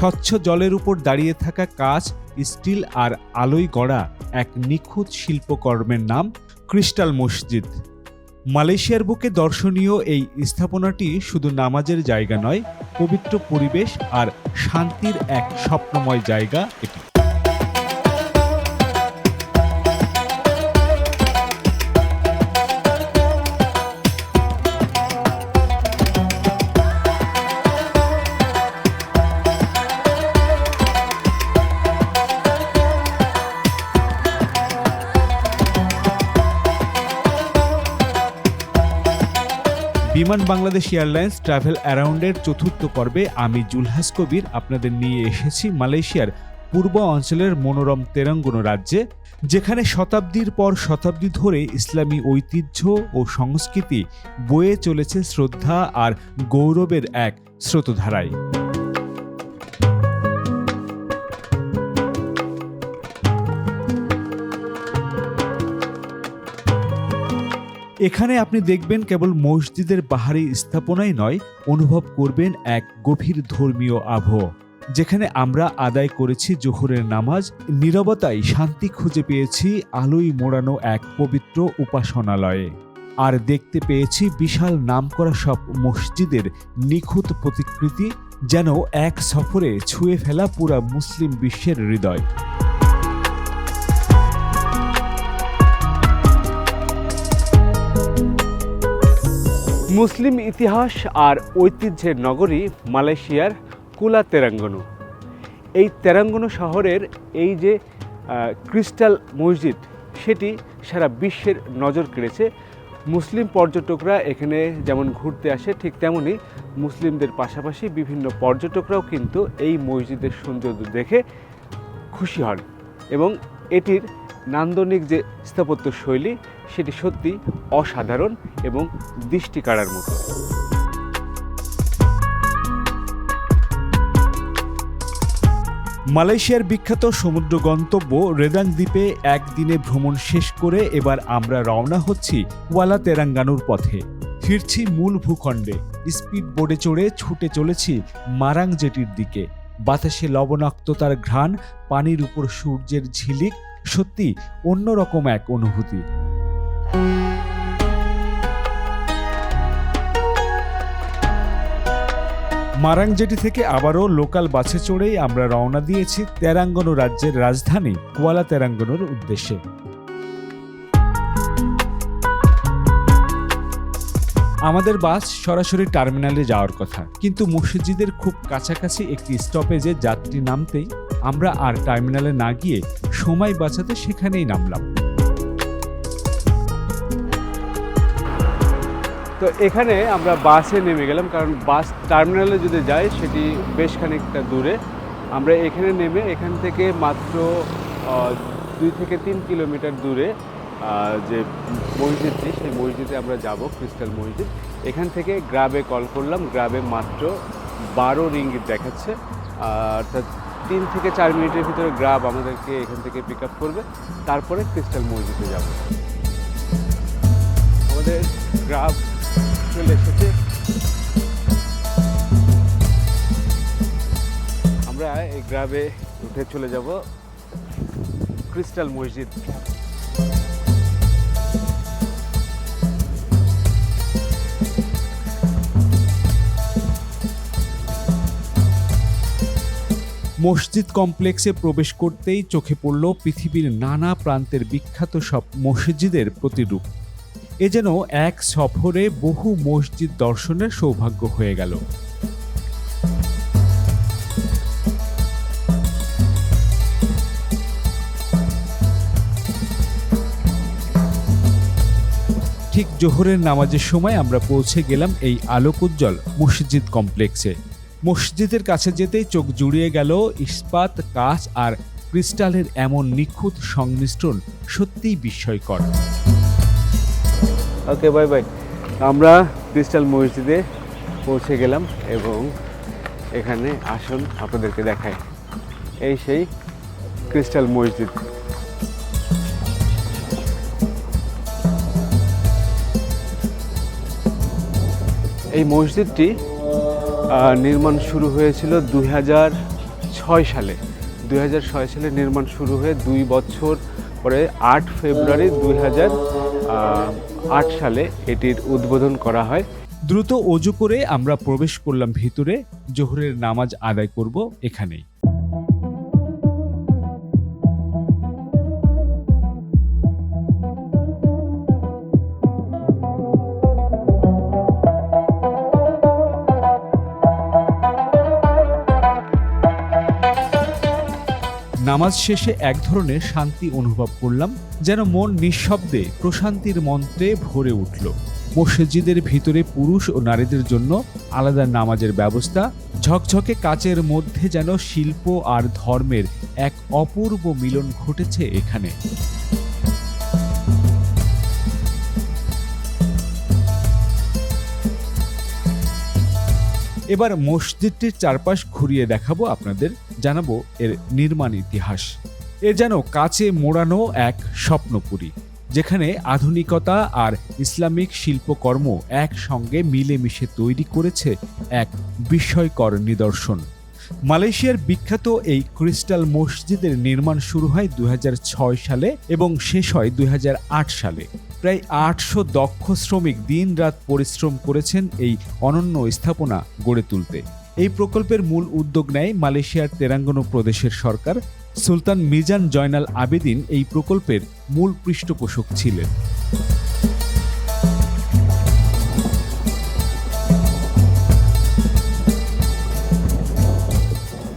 স্বচ্ছ জলের উপর দাঁড়িয়ে থাকা কাজ স্টিল আর আলোয় গড়া এক নিখুঁত শিল্পকর্মের নাম ক্রিস্টাল মসজিদ। মালয়েশিয়ার বুকে দর্শনীয় এই স্থাপনাটি শুধু নামাজের জায়গা নয়, পবিত্র পরিবেশ আর শান্তির এক স্বপ্নময় জায়গা এটি। বিমান বাংলাদেশ এয়ারলাইন্স ট্রাভেল অ্যারাউন্ডের চতুর্থ পর্বে আমি জুলহাস কবির আপনাদের নিয়ে এসেছি মালয়েশিয়ার পূর্ব অঞ্চলের মনোরম তেরাঙ্গন রাজ্যে, যেখানে শতাব্দীর পর শতাব্দী ধরে ইসলামী ঐতিহ্য ও সংস্কৃতি বয়ে চলেছে শ্রদ্ধা আর গৌরবের এক স্রোতধারায়। এখানে আপনি দেখবেন কেবল মসজিদের বাহারি স্থাপনাই নয়, অনুভব করবেন এক গভীর ধর্মীয় আবহ, যেখানে আমরা আদায় করেছি জোহরের নামাজ, নীরবতায় শান্তি খুঁজে পেয়েছি, আলোয় মোড়ানো এক পবিত্র উপাসনালয়ে। আর দেখতে পেয়েছি বিশাল নামকরা সব মসজিদের নিখুঁত প্রতিকৃতি, যেন এক সফরে ছুঁয়ে ফেলা পুরা মুসলিম বিশ্বের হৃদয়। মুসলিম ইতিহাস আর ঐতিহ্যের নগরী মালয়েশিয়ার কুলা তেরাঙ্গনু। এই তেরাঙ্গনু শহরের এই যে ক্রিস্টাল মসজিদ, সেটি সারা বিশ্বের নজর কেড়েছে। মুসলিম পর্যটকরা এখানে যেমন ঘুরতে আসে, ঠিক তেমনি মুসলিমদের পাশাপাশি বিভিন্ন পর্যটকরাও কিন্তু এই মসজিদের সৌন্দর্য দেখে খুশি হন এবং এটির নান্দনিক যে স্থাপত্য শৈলী, সেটি সত্যি অসাধারণ এবং দৃষ্টি কাড়ার মতো। মালয়েশিয়ার বিখ্যাত সমুদ্র গন্তব্য রেদাং দ্বীপে একদিনে ভ্রমণ শেষ করে এবার আমরা রওনা হচ্ছি ওয়ালা তেরাঙ্গানুর পথে। ফিরছি মূল ভূখণ্ডে। স্পিড বোর্ডে চড়ে ছুটে চলেছি মারাং জেটির দিকে। বাতাসে লবণাক্ততার ঘ্রাণ, পানির উপর সূর্যের ঝিলিক সত্যি অন্যরকম এক অনুভূতি। মারাংজেটি থেকে আবারও লোকাল বাসে চড়েই আমরা রওনা দিয়েছি তেরাঙ্গন রাজ্যের রাজধানী কুয়ালা তেরাঙ্গনোর উদ্দেশ্যে। আমাদের বাস সরাসরি টার্মিনালে যাওয়ার কথা। কিন্তু মসজিদের খুব কাছাকাছি একটি স্টপেজে যাত্রী নামতেই আমরা আর টার্মিনালে না গিয়ে সময় বাঁচাতে সেখানেই নামলাম। তো এখানে আমরা বাসে নেমে গেলাম, কারণ বাস টার্মিনালে যদি যাই সেটি বেশ খানিকটা দূরে। আমরা এখানে নেমে এখান থেকে মাত্র দুই থেকে তিন কিলোমিটার দূরে যে মসজিদটি সেই মসজিদে আমরা যাব ক্রিস্টাল মসজিদ। এখান থেকে গ্রাবে কল করলাম, গ্রাবে মাত্র বারো রিঙ্গিত দেখাচ্ছে। অর্থাৎ তিন থেকে চার মিনিটের ভিতরে গ্রাব আমাদেরকে এখান থেকে পিক আপ করবে। তারপরে ক্রিস্টাল মসজিদে যাব। আমাদের গ্রাব চলে এসেছে। আমরা এই গ্রাবে উঠে চলে যাব ক্রিস্টাল মসজিদ। মসজিদ কমপ্লেক্সে প্রবেশ করতেই চোখে পড়ল পৃথিবীর নানা প্রান্তের বিখ্যাত সব মসজিদের প্রতিরূপ। এ যেন এক সফরে বহু মসজিদ দর্শনের সৌভাগ্য হয়ে গেল। ঠিক জোহরের নামাজের সময় আমরা পৌঁছে গেলাম এই আলোকোজ্জ্বল মসজিদ কমপ্লেক্সে। মসজিদের কাছে যেতেই চোখ জুড়িয়ে গেল ইস্পাত, কাঁচ আর ক্রিস্টালের এমন নিখুঁত সংমিশ্রণ সত্যিই বিস্ময়কর। Okay, bye bye. আমরা ক্রিস্টাল মসজিদে পৌঁছে গেলাম এবং এখানে আসুন আপনাদেরকে দেখাই। এই সেই ক্রিস্টাল মসজিদ। এই মসজিদটি নির্মাণ শুরু হয়েছিল দুই হাজার ছয় সালে। দুই হাজার ছয় সালে নির্মাণ শুরু হয়ে দুই বছর পরে আট ফেব্রুয়ারি দুই আট সালে এটির উদ্বোধন করা হয়। দ্রুত অজু করে আমরা প্রবেশ করলাম ভিতরে। জোহরের নামাজ আদায় করব এখানেই। নামাজ শেষে এক ধরনের শান্তি অনুভব করলাম, যেন মন নিঃশব্দে প্রশান্তির মন্ত্রে ভরে উঠল। মসজিদের ভিতরে পুরুষ ও নারীদের জন্য আলাদা নামাজের ব্যবস্থা, ঝকঝকে কাচের মধ্যে যেন শিল্প আর ধর্মের এক অপূর্ব মিলন ঘটেছে এখানে। এবার মসজিদটির চারপাশ ঘুরিয়ে দেখাবো আপনাদের, জানাব এর নির্মাণ ইতিহাস। এ যেন কাছে মোড়ানো এক স্বপ্নপুরী, যেখানে আধুনিকতা আর ইসলামিক শিল্পকর্ম একসঙ্গে মিলেমিশে তৈরি করেছে এক বিস্ময়কর নিদর্শন। মালয়েশিয়ার বিখ্যাত এই ক্রিস্টাল মসজিদের নির্মাণ শুরু হয় দুই হাজার ছয় সালে এবং শেষ হয় দুই হাজার আট সালে। প্রায় আটশো দক্ষ শ্রমিক দিনরাত পরিশ্রম করেছেন এই অনন্য স্থাপনা গড়ে তুলতে। এই প্রকল্পের মূল উদ্যোগ নেয় মালয়েশিয়ার তেরাঙ্গনো প্রদেশের সরকার। সুলতান মিজান জয়নাল আবেদিন এই প্রকল্পের মূল পৃষ্ঠপোষক ছিলেন।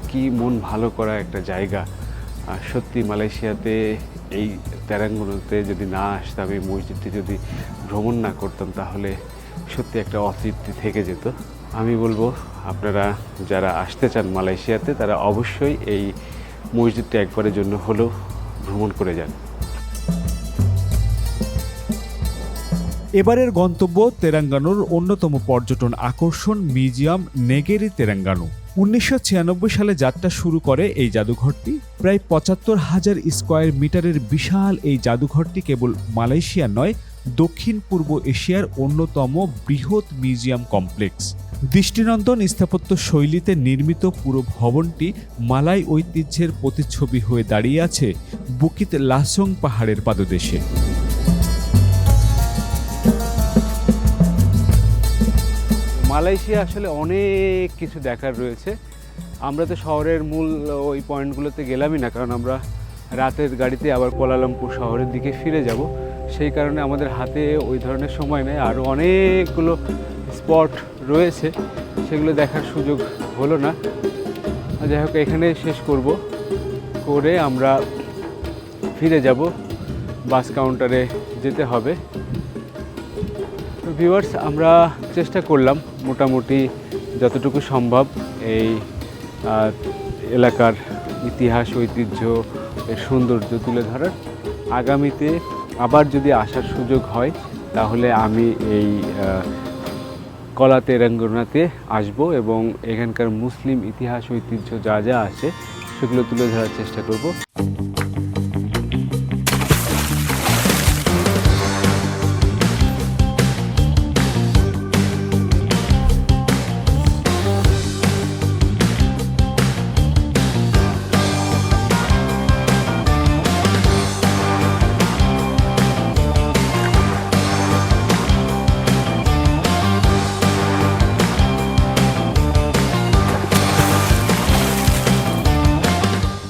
কি মন ভালো করা একটা জায়গা। সত্যি মালয়েশিয়াতে এই ত্যারাঙ্গনতে যদি না আসতাম, এই মসজিদটি যদি ভ্রমণ না করতাম, তাহলে সত্যি একটা অতৃপ্তি থেকে যেত। আমি বলব, আপনারা যারা আসতে চান মালয়েশিয়াতে, তারা অবশ্যই এই মসজিদটি একবারের জন্য হলেও ভ্রমণ করে যান। এবারের গন্তব্য তেরাঙ্গানোর অন্যতম পর্যটন আকর্ষণ মিউজিয়াম নেগেরি তেরাঙ্গানো। উনিশশো ছিয়ানব্বই সালে যাত্রা শুরু করে এই জাদুঘরটি। প্রায় পঁচাত্তর হাজার স্কোয়ার মিটারের বিশাল এই জাদুঘরটি কেবল মালয়েশিয়া নয়, দক্ষিণ পূর্ব এশিয়ার অন্যতম বৃহৎ মিউজিয়াম কমপ্লেক্স। দৃষ্টিনন্দন স্থাপত্য শৈলীতে নির্মিত পুরো ভবনটি মালাই ঐতিহ্যের প্রতিচ্ছবি হয়ে দাঁড়িয়ে আছে বুকিত লাসং পাহাড়ের পাদদেশে। মালয়েশিয়া আসলে অনেক কিছু দেখার রয়েছে। আমরা তো শহরের মূল ওই পয়েন্টগুলোতে গেলামই না, কারণ আমরা রাতের গাড়িতে আবার কোলালামপুর শহরের দিকে ফিরে যাব। সেই কারণে আমাদের হাতে ওই ধরনের সময় নেই। আরও অনেকগুলো স্পট রয়েছে, সেগুলো দেখার সুযোগ হলো না। যাই হোক, এখানে শেষ করব। করে আমরা ফিরে যাব। বাস কাউন্টারে যেতে হবে। ভিউয়ার্স আমরা চেষ্টা করলাম মোটামুটি যতটুকু সম্ভব এই এলাকার ইতিহাস ঐতিহ্য এর সৌন্দর্য তুলে ধরার। আগামীতে আবার যদি আসার সুযোগ হয় তাহলে আমি এই আহ, কলা তেরাঙ্গনাতে আসব এবং এখানকার মুসলিম ইতিহাস ঐতিহ্য যা যা আছে সেগুলো তুলে ধরার চেষ্টা করব।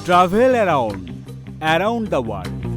travel around around the world